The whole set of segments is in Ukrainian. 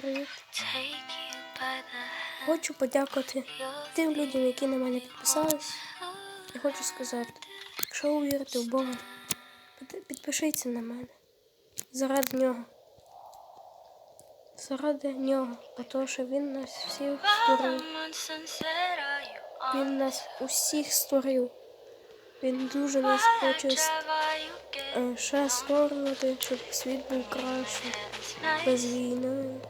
привіт. Хочу подякувати тим людям, які на мене підписались. Я хочу сказати, якщо ви вірите в Бога, підпишіться на мене. Заради нього. Заради нього, тому що він нас всіх створив. Він нас усіх створив. Він дуже нас хоче е, ще створювати, щоб світ був кращий, без війни,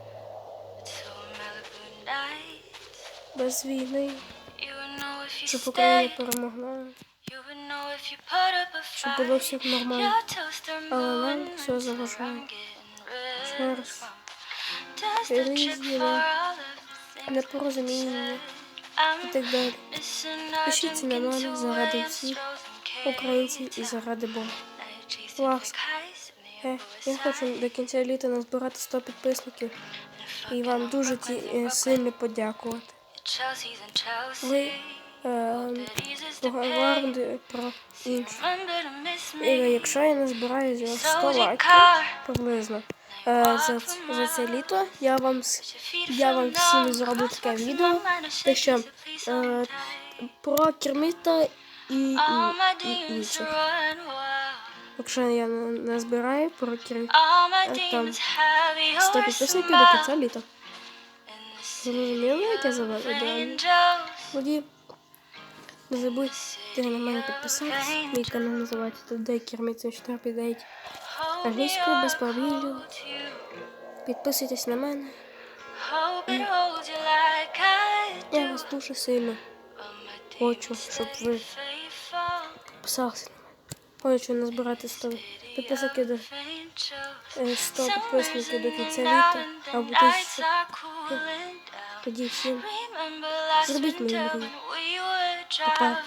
без війни, щоб Україна перемогла, щоб було все нормально. Але нам все заважає. Ще раз. Різні непорозуміння і так далі. Пишіться на мене заради всіх українців і заради Бога. Ласка. Е, я хочу до кінця літа назбирати 100 підписників і вам дуже е, сильно подякувати. Ви е, поговорили про інше. Якщо я назбираю за 100 лайків приблизно е, за, за це літо, я вам, я вам всім зроблю таке відео, те, що е, про керміта і, і, і інших. Якщо я не назбираю про керміта там 100 підписників до кінця літа. Зрозуміли, як я заведу? Тоді не забудьте на мене підписатися. Мій канал називається Today Керміт 459 англійською без пробілів. Підписуйтесь на мене. Я вас дуже сильно хочу, щоб ви підписалися. Хочу назбирати 100 підписників до е, 100 підписників до кінця літа або тисячу. Тоді всім Зробіть мені мрію. Па-па.